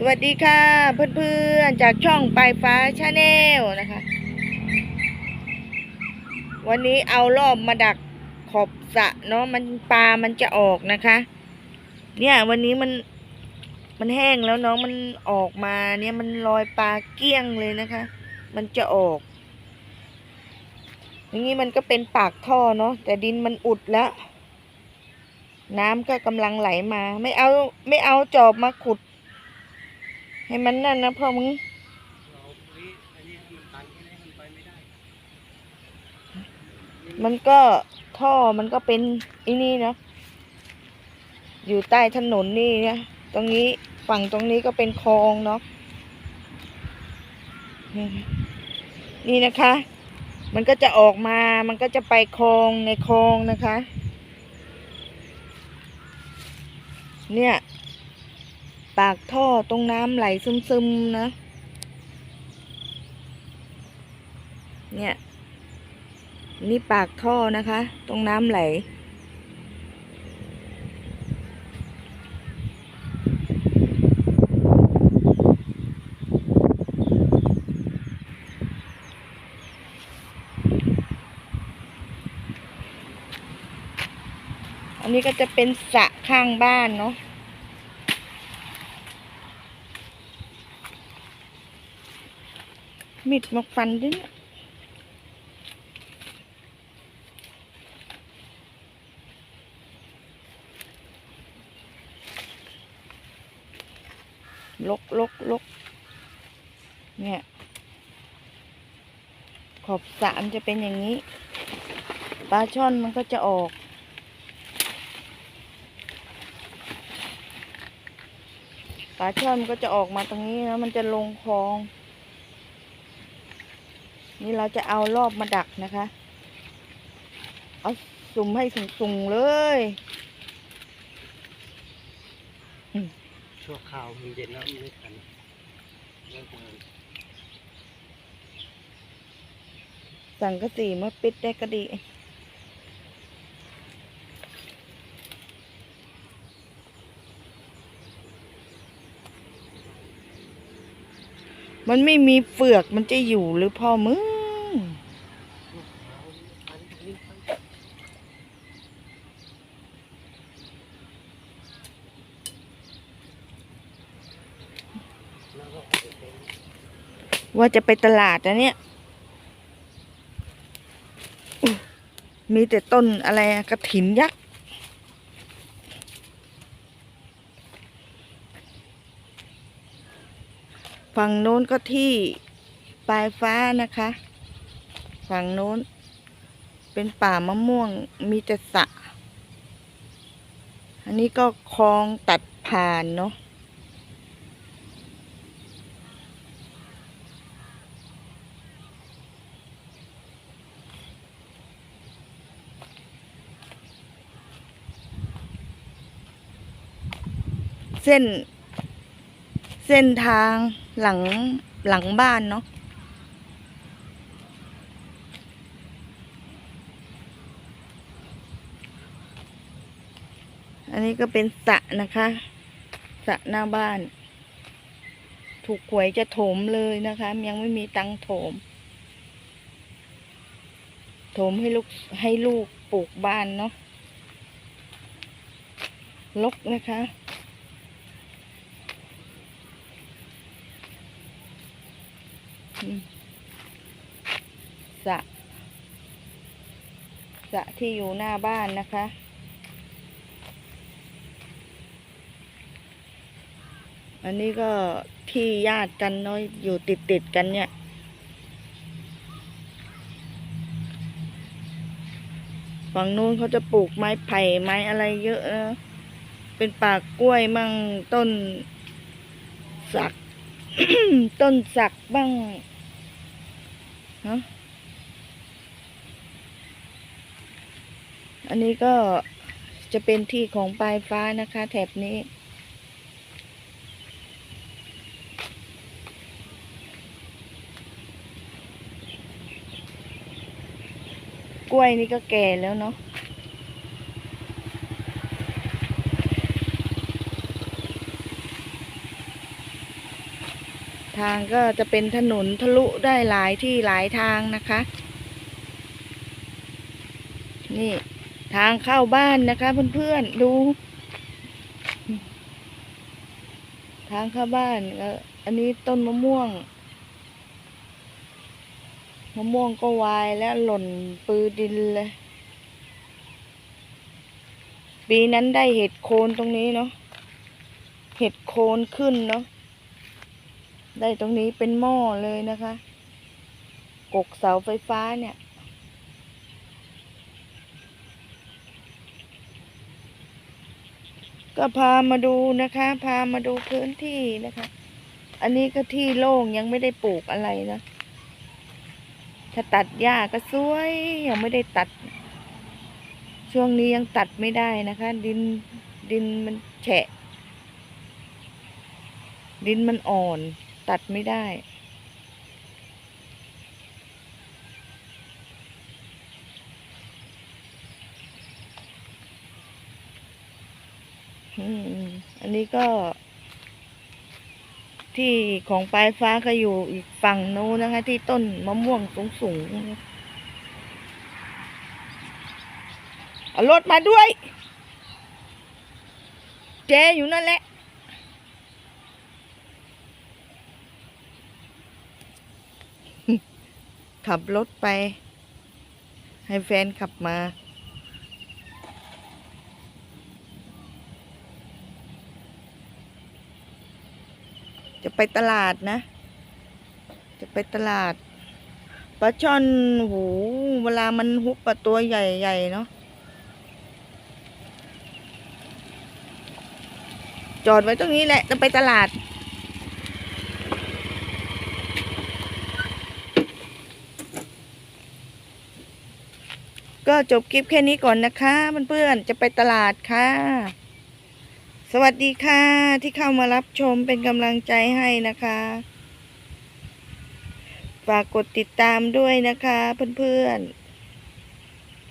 สวัสดีค่ะ เพื่อนๆ จากช่องปลายฟ้าชาแนลนะคะ วันนี้เอารอบมาดักขอบสะเนาะมันปลามันจะออกนะคะ เนี่ยวันนี้มันมันแห้งแล้วเนาะมันออกมาเนี่ยมันลอยปลาเกลี้ยงเลยนะคะ มันจะออก อย่างนี้มันก็เป็นปากท่อเนาะแต่ดินมันอุดแล้ว น้ำก็กำลังไหลมา ไม่เอาไม่เอาจอบมาขุด ให้มันนั่นนะพ่อมึงมันก็ท่อมันก็เป็นไอ้นี่นะ อยู่ใต้ถนนนี่นะ ตรงนี้ฝั่งตรงนี้ก็เป็นคลองเนาะ นี่นี่นะคะ มันก็จะออกมา มันก็จะไปคลองในคลองนะคะ เนี่ย ปากท่อตรงน้ำไหลซึมๆนะ เนี่ย นี่ปากท่อนะคะ ตรงน้ำไหล อันนี้ก็จะเป็นสระข้างบ้านเนาะ มิดมาฟันด้วยเนี่ยลกลกลกเนี่ย ขอบสระมันจะเป็นอย่างนี้ ปลาช่อนมันก็จะออก ปลาช่อนมันก็จะออกมาตรงนี้นะมันจะลงคลอง นี่เราจะเอารอบมาดักนะคะ เอาสุ่มให้สูงๆเลยชั่วคราวมันเย็นแล้วมันไม่ทันเลิกงานสั่งกระสีมาปิดได้ก็ดี มันไม่มีเฟือกมันจะอยู่หรือพ่อมั้งว่าจะไปตลาดนะเนี่ย มีแต่ต้นอะไรกระถินยักษ์ ฝั่งโน้นก็ที่ปลายฟ้านะคะ ฝั่งโน้น เป็นป่ามะม่วงมีแต่สระอันนี้ก็คลองตัดผ่านเนาะเส้น เส้นทาง หลังหลังบ้านเนาะอันนี้ก็เป็นสระนะคะสระหน้าบ้าน ถูกหวยจะโถมเลยนะคะ ยังไม่มีตังโถม โถมให้ลูกให้ลูกปลูกบ้านเนาะลกนะคะ อืม สระสระที่อยู่หน้าบ้านนะคะ อันนี้ก็ที่ญาติกันเนาะอยู่ติดติดๆกันเนี่ย ฝั่งนู้นเขาจะปลูกไม้ไผ่ไม้อะไรเยอะนะเป็นป่ากล้วยมั่งต้นสัก ต้นสักบ้าง ฮะอันนี้ก็จะเป็นที่ของปลายฟ้านะคะ แถบนี้ กล้วยนี่ก็แก่แล้วเนาะ ทางก็จะเป็นถนนทะลุได้หลายที่หลายทางนะคะ นี่ทางเข้าบ้านนะคะเพื่อนๆดู ทางเข้าบ้านอันนี้ต้นมะม่วงมะม่วงก็วายแล้วหล่นปือดินเลย ปีนั้นได้เห็ดโคนตรงนี้เนาะ เห็ดโคนขึ้นเนาะ ได้ตรงนี้เป็นหม้อเลยนะคะ กกเสาไฟฟ้าเนี่ย ก็พามาดูนะคะ พามาดูพื้นที่นะคะ อันนี้ก็ที่โล่งยังไม่ได้ปลูกอะไรนะ ถ้าตัดหญ้าก็สวย ยังไม่ได้ตัด ช่วงนี้ยังตัดไม่ได้นะคะ ดินดินมันแฉะดินมันอ่อน ตัดไม่ได้ อันนี้ก็ ที่ของปลายฟ้าก็อยู่อีกฝั่งนู้นนะคะ ที่ต้นมะม่วงสูงสูงเอารถมาด้วย เจอยู่นั่นแหละ ขับรถไป ให้แฟนขับมา จะไปตลาดนะ จะไปตลาดปลาช่อนโหเวลามันฮุบปลาตัวใหญ่ๆเนาะจอดไว้ตรงนี้แหละจะไปตลาด ก็จบคลิปแค่นี้ก่อนนะคะเพื่อนๆจะไปตลาดค่ะ สวัสดีค่ะที่เข้ามารับชมเป็นกำลังใจให้นะคะฝากกดติดตามด้วยนะคะเพื่อนๆ